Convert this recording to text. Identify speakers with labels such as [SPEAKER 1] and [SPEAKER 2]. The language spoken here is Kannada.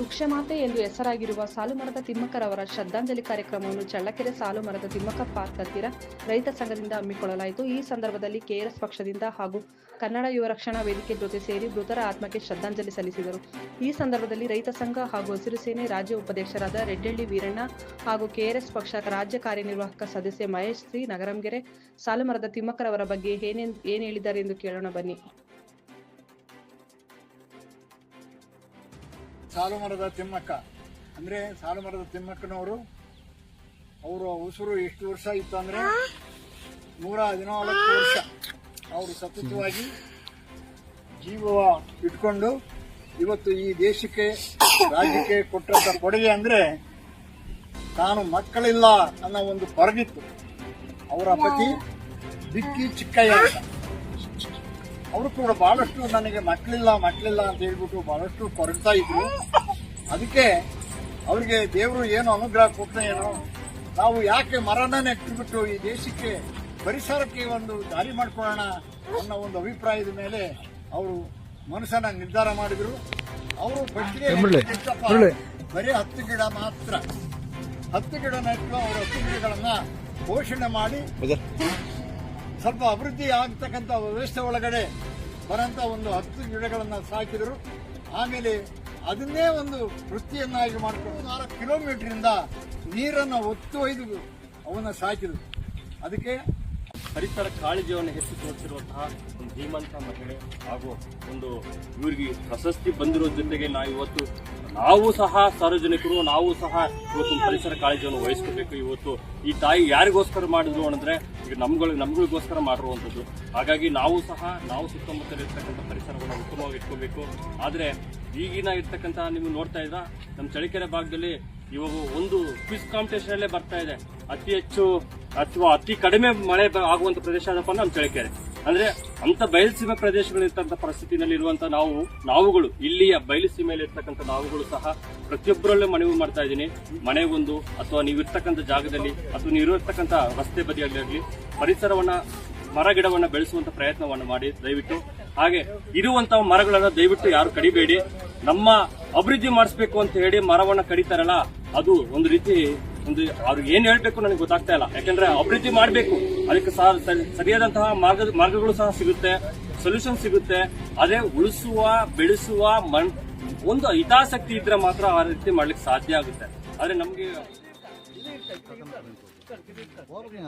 [SPEAKER 1] ವೃಕ್ಷಮಾತೆ ಎಂದು ಹೆಸರಾಗಿರುವ ಸಾಲುಮರದ ತಿಮ್ಮಕ್ಕರವರ ಶ್ರದ್ಧಾಂಜಲಿ ಕಾರ್ಯಕ್ರಮವನ್ನು ಚಳ್ಳಕೆರೆ ಸಾಲುಮರದ ತಿಮ್ಮಕ್ಕ ಪಾರ್ಕ್ ಹತ್ತಿರ ರೈತ ಸಂಘದಿಂದ ಹಮ್ಮಿಕೊಳ್ಳಲಾಯಿತು. ಈ ಸಂದರ್ಭದಲ್ಲಿ ಕೆಆರ್ಎಸ್ ಪಕ್ಷದಿಂದ ಹಾಗೂ ಕನ್ನಡ ಯುವ ರಕ್ಷಣಾ ವೇದಿಕೆ ಜೊತೆ ಸೇರಿ ಮೃತರ ಆತ್ಮಕ್ಕೆ ಶ್ರದ್ಧಾಂಜಲಿ ಸಲ್ಲಿಸಿದರು. ಈ ಸಂದರ್ಭದಲ್ಲಿ ರೈತ ಸಂಘ ಹಾಗೂ ಹಸಿರು ಸೇನೆ ರಾಜ್ಯ ಉಪಾಧ್ಯಕ್ಷರಾದ ರೆಡ್ಡಳ್ಳಿ ವೀರಣ್ಣ ಹಾಗೂ ಕೆಆರ್ಎಸ್ ಪಕ್ಷ ರಾಜ್ಯ ಕಾರ್ಯನಿರ್ವಾಹಕ ಸದಸ್ಯ ಮಹೇಶ್ ಶ್ರೀ ನಗರಂಗೆರೆ ಸಾಲುಮರದ ತಿಮ್ಮಕ್ಕರವರ ಬಗ್ಗೆ ಏನೇನು, ಏನು ಹೇಳಿದ್ದಾರೆ ಎಂದು ಕೇಳೋಣ ಬನ್ನಿ.
[SPEAKER 2] ಸಾಲು ಮರದ ತಿಮ್ಮಕ್ಕ. ಅಂದ್ರೆ ಸಾಲು ಮರದ ತಿಮ್ಮಕ್ಕನವರು ಅವರ ಉಸಿರು ಎಷ್ಟು ವರ್ಷ ಇತ್ತು ಅಂದ್ರೆ ನೂರ ಹದಿನಾಲ್ಕು ವರ್ಷ. ಅವರು ಸತತವಾಗಿ ಜೀವ ಇಟ್ಕೊಂಡು ಇವತ್ತು ಈ ದೇಶಕ್ಕೆ ರಾಜ್ಯಕ್ಕೆ ಕೊಟ್ಟಂತ ಕೊಡುಗೆ ಅಂದ್ರೆ ತಾನು ಮಕ್ಕಳಿಲ್ಲ ಅನ್ನೋ ಒಂದು ಪರಗಿತ್ತು ಅವರ ಪತಿ ಬಿಕ್ಕಿ ಚಿಕ್ಕಯ್ಯ ಅಂತ. ಅವರು ಕೂಡ ಬಹಳಷ್ಟು ನನಗೆ ಮಕ್ಕಳಿಲ್ಲ ಮಕ್ಕಳಿಲ್ಲ ಅಂತ ಹೇಳ್ಬಿಟ್ಟು ಬಹಳಷ್ಟು ಕೊರಗ್ತಾ ಇದ್ರು. ಅದಕ್ಕೆ ಅವರಿಗೆ ದೇವರು ಏನು ಅನುಗ್ರಹ ಕೊಟ್ಟ ಏನೋ? ನಾವು ಯಾಕೆ ಮರನ ನೆಟ್ಟುಬಿಟ್ಟು ಈ ದೇಶಕ್ಕೆ ಪರಿಸರಕ್ಕೆ ಒಂದು ದಾರಿ ಮಾಡ್ಕೊಳ್ಳೋಣ ಅನ್ನೋ ಒಂದು ಅಭಿಪ್ರಾಯದ ಮೇಲೆ ಅವರು ಮನಸ್ಸನ್ನ ನಿರ್ಧಾರ ಮಾಡಿದ್ರು. ಅವರು ಬರೀ ಹತ್ತು ಗಿಡ ಮಾತ್ರ. ಹತ್ತು ಗಿಡ ನೆಟ್ಟು ಅವರು ಹತ್ತು ಗಿಡಗಳನ್ನ ಪೋಷಣೆ ಮಾಡಿ ಸ್ವಲ್ಪ ಅಭಿವೃದ್ಧಿ ಆಗ್ತಕ್ಕಂಥ ವ್ಯವಸ್ಥೆ ಒಳಗಡೆ ಬರಂತ ಒಂದು ಹತ್ತು ಗಿಡಗಳನ್ನು ಸಾಕಿದರು. ಆಮೇಲೆ ಅದನ್ನೇ ಒಂದು ವೃತ್ತಿಯನ್ನಾಗಿ ಮಾಡಿಕೊಂಡು ನಾಲ್ಕು ಕಿಲೋಮೀಟರ್ ಇಂದ ನೀರನ್ನ ಒತ್ತು ಒಯ್ದು ಅವನ್ನು ಸಾಕಿದರು. ಅದಕ್ಕೆ
[SPEAKER 3] ಪರಿಸರ ಕಾಳಜಿಯನ್ನು ಹೆಚ್ಚು ತೋರಿಸಿರುವಂತಹ ಒಂದು ಧೀಮಂತ ಮಹಿಳೆ ಹಾಗೂ ಒಂದು ಇವರಿಗೆ ಪ್ರಶಸ್ತಿ ಬಂದಿರೋ ಜೊತೆಗೆ ನಾವು ಇವತ್ತು ನಾವು ಸಹ ಸಾರ್ವಜನಿಕರು, ನಾವು ಸಹ ಇವತ್ತು ಪರಿಸರ ಕಾಳಜಿಯನ್ನು ವಹಿಸ್ಕೋಬೇಕು. ಇವತ್ತು ಈ ತಾಯಿ ಯಾರಿಗೋಸ್ಕರ ಮಾಡಿದ್ರು ಅಂದ್ರೆ ಈಗ ನಮ್ಗಳು ನಮ್ಗಳಿಗೋಸ್ಕರ ಮಾಡಿರುವಂಥದ್ದು. ಹಾಗಾಗಿ ನಾವು ಸಹ ನಾವು ಸುತ್ತಮುತ್ತಲಿರ್ತಕ್ಕಂಥ ಪರಿಸರವನ್ನು ಉತ್ತಮವಾಗಿ ಇಟ್ಕೋಬೇಕು. ಆದರೆ ಈಗಿನ ಇರ್ತಕ್ಕಂಥ ನೀವು ನೋಡ್ತಾ ಇದ್ರ, ನಮ್ಮ ಚಳಿಕೆರೆ ಭಾಗದಲ್ಲಿ ಇವಾಗ ಒಂದು ಕ್ವಿಸ್ ಕಾಂಪಿಟೇಷನ್ ಅಲ್ಲೇ ಬರ್ತಾ ಇದೆ. ಅತಿ ಹೆಚ್ಚು ಅಥವಾ ಅತಿ ಕಡಿಮೆ ಮಳೆ ಆಗುವಂತ ಪ್ರದೇಶ ಅದಪ್ಪ ನಮ್ಮ ಚಳಿಕೆರೆ ಅಂದ್ರೆ ಅಂತ ಬಯಲುಸೀಮೆ ಪ್ರದೇಶಗಳಿರ್ತಕ್ಕಂಥ ಪರಿಸ್ಥಿತಿನಲ್ಲಿ ಇರುವಂತ ನಾವು, ನಾವುಗಳು, ಇಲ್ಲಿಯ ಬಯಲುಸೀಮೆಯಲ್ಲಿ ಇರ್ತಕ್ಕಂಥ ನಾವುಗಳು ಸಹ ಪ್ರತಿಯೊಬ್ಬರಲ್ಲೇ ಮನವಿ ಮಾಡ್ತಾ ಇದ್ದೀನಿ. ಮನೆಗೊಂದು ಅಥವಾ ನೀವು ಇರ್ತಕ್ಕಂಥ ಜಾಗದಲ್ಲಿ ಅಥವಾ ನೀವು ಇರತಕ್ಕಂಥ ರಸ್ತೆ ಬದಿಯಾಗಲಿ, ಪರಿಸರವನ್ನ, ಮರ ಗಿಡವನ್ನ ಬೆಳೆಸುವಂತ ಪ್ರಯತ್ನವನ್ನು ಮಾಡಿ, ದಯವಿಟ್ಟು. ಹಾಗೆ ಇರುವಂತಹ ಮರಗಳನ್ನ ದಯವಿಟ್ಟು ಯಾರು ಕಡಿಬೇಡಿ. ನಮ್ಮ ಅಭಿವೃದ್ಧಿ ಮಾಡಿಸ್ಬೇಕು ಅಂತ ಹೇಳಿ ಮರವನ್ನ ಕಡಿತಾರಲ್ಲ, ಅದು ಒಂದು ರೀತಿ ಒಂದು ಅವ್ರಿಗೆ ಏನ್ ಹೇಳ್ಬೇಕು ನನಗೆ ಗೊತ್ತಾಗ್ತಾ ಇಲ್ಲ. ಯಾಕಂದ್ರೆ ಅಭಿವೃದ್ಧಿ ಮಾಡಬೇಕು. ಅದಕ್ಕೆ ಸಹ ಸರಿಯಾದಂತಹ ಮಾರ್ಗ ಮಾರ್ಗಗಳು ಸಹ ಸಿಗುತ್ತೆ. ಸೊಲ್ಯೂಷನ್ ಸಿಗುತ್ತೆ. ಅದೇ ಉಳಿಸುವ ಬೆಳೆಸುವ ಮಣ್ ಒಂದು ಹಿತಾಸಕ್ತಿ ಇದ್ರೆ ಮಾತ್ರ ಆ ರೀತಿ ಮಾಡ್ಲಿಕ್ಕೆ ಸಾಧ್ಯ ಆಗುತ್ತೆ. ಆದ್ರೆ ನಮ್ಗೆ
[SPEAKER 2] ಹೋಗ್ರಿ